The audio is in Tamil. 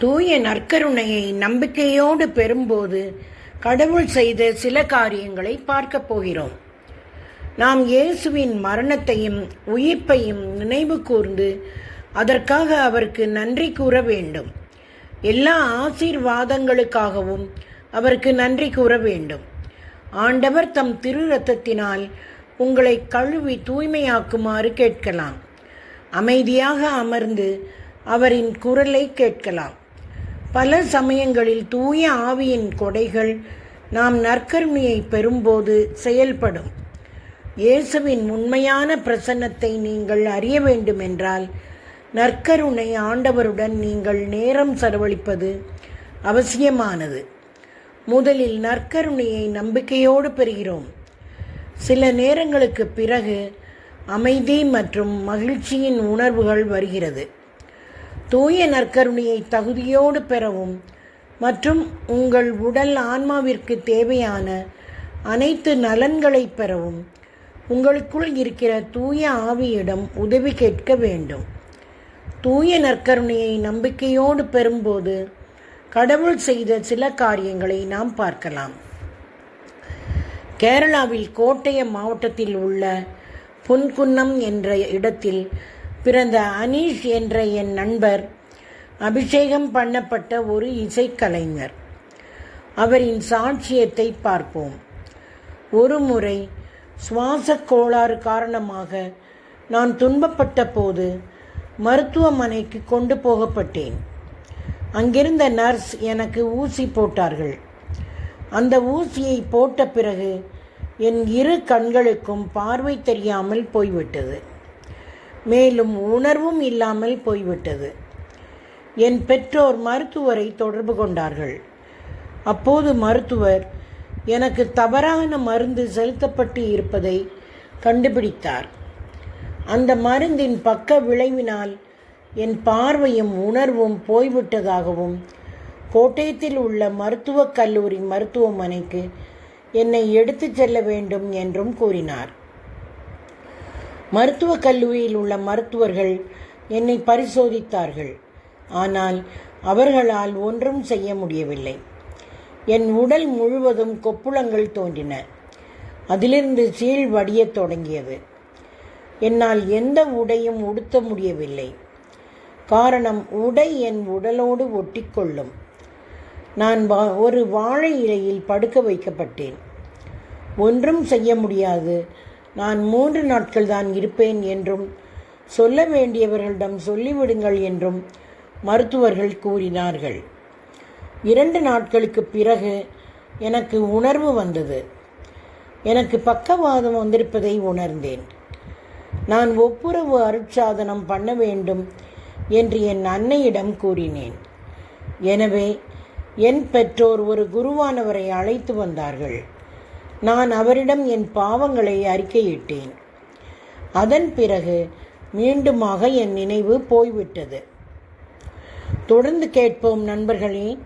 தூய நற்கருணையை நம்பிக்கையோடு பெறும்போது கடவுள் செய்த சில காரியங்களை பார்க்கப் போகிறோம். நாம் இயேசுவின் மரணத்தையும் உயிர்ப்பையும் நினைவு கூர்ந்து அதற்காக அவருக்கு நன்றி கூற வேண்டும். எல்லா ஆசீர்வாதங்களுக்காகவும் அவருக்கு நன்றி கூற வேண்டும். ஆண்டவர் தம் திரு ரத்தத்தினால் உங்களை கழுவி தூய்மையாக்குமாறு கேட்கலாம். அமைதியாக அமர்ந்து அவரின் குரலை கேட்கலாம். பல சமயங்களில் தூய ஆவியின் கொடைகள் நாம் நற்கருணையை பெறும்போது செயல்படும். இயேசுவின் உண்மையான பிரசன்னத்தை நீங்கள் அறிய வேண்டுமென்றால் நற்கருணை ஆண்டவருடன் நீங்கள் நேரம் செலவழிப்பது அவசியமானது. முதலில் நற்கருணையை நம்பிக்கையோடு பெறுகிறோம். சில நேரங்களுக்கு பிறகு அமைதி மற்றும் மகிழ்ச்சியின் உணர்வுகள் வருகிறது. தூய நற்கருணையை தகுதியோடு பெறவும் மற்றும் உங்கள் உடல் ஆன்மாவிற்கு தேவையான அனைத்து நலன்களை பெறவும் உங்களுக்குள் இருக்கிற தூய ஆவியிடம் உதவி கேட்க வேண்டும். தூய நற்கருணையை நம்பிக்கையோடு பெறும்போது கடவுள் செய்த சில காரியங்களை நாம் பார்க்கலாம். கேரளாவில் கோட்டயம் மாவட்டத்தில் உள்ள புன்குன்னம் என்ற இடத்தில் பிறந்த அனீஷ் என்ற என் நண்பர் அபிஷேகம் பண்ணப்பட்ட ஒரு இசைக்கலைஞர். அவரின் சாட்சியத்தை பார்ப்போம். ஒரு முறை சுவாச கோளாறு காரணமாக நான் துன்பப்பட்ட போது மருத்துவமனைக்கு கொண்டு போகப்பட்டேன். அங்கிருந்த நர்ஸ் எனக்கு ஊசி போட்டார்கள். அந்த ஊசியை போட்ட பிறகு என் இரு கண்களுக்கும் பார்வை தெரியாமல் போய்விட்டது. மேலும் உணர்வும் இல்லாமல் போய்விட்டது. என் பெற்றோர் மருத்துவரை தொடர்பு கொண்டார்கள். அப்போது மருத்துவர் எனக்கு தவறான மருந்து செலுத்தப்பட்டு இருப்பதை கண்டுபிடித்தார். அந்த மருந்தின் பக்க விளைவினால் என் பார்வையும் உணர்வும் போய்விட்டதாகவும் கோட்டயத்தில் உள்ள மருத்துவக் கல்லூரி மருத்துவமனைக்கு என்னை எடுத்துச் செல்ல வேண்டும் என்றும் கூறினார். மருத்துவக் கல்லூரியில் உள்ள மருத்துவர்கள் என்னை பரிசோதித்தார்கள். ஆனால் அவர்களால் ஒன்றும் செய்ய முடியவில்லை. என் உடல் முழுவதும் கொப்புளங்கள் தோன்றின. அதிலிருந்து சீழ் வடியத் தொடங்கியது. என்னால் எந்த உடையும் உடுத்த முடியவில்லை. காரணம் உடை என் உடலோடு ஒட்டிக்கொள்ளும். நான் வா ஒரு வாழை இலையில் படுக்க வைக்கப்பட்டேன். ஒன்றும் செய்ய முடியாது. நான் மூன்று நாட்கள் தான் இருப்பேன் என்றும் சொல்ல வேண்டியவர்களிடம் சொல்லிவிடுங்கள் என்றும் மருத்துவர்கள் கூறினார்கள். இரண்டு நாட்களுக்கு பிறகு எனக்கு உணர்வு வந்தது. எனக்கு பக்கவாதம் வந்திருப்பதை உணர்ந்தேன். நான் ஒப்புரவு அருட்சாதனம் பண்ண வேண்டும் என்று என் அன்னையிடம் கூறினேன். எனவே என் பெற்றோர் ஒரு குருவானவரை அழைத்து வந்தார்கள். நான் அவரிடம் என் பாவங்களை அறிக்கையிட்டேன். அதன் பிறகு மீண்டுமாக என் நினைவு போய்விட்டது. தொடர்ந்து கேட்போம் நண்பர்களே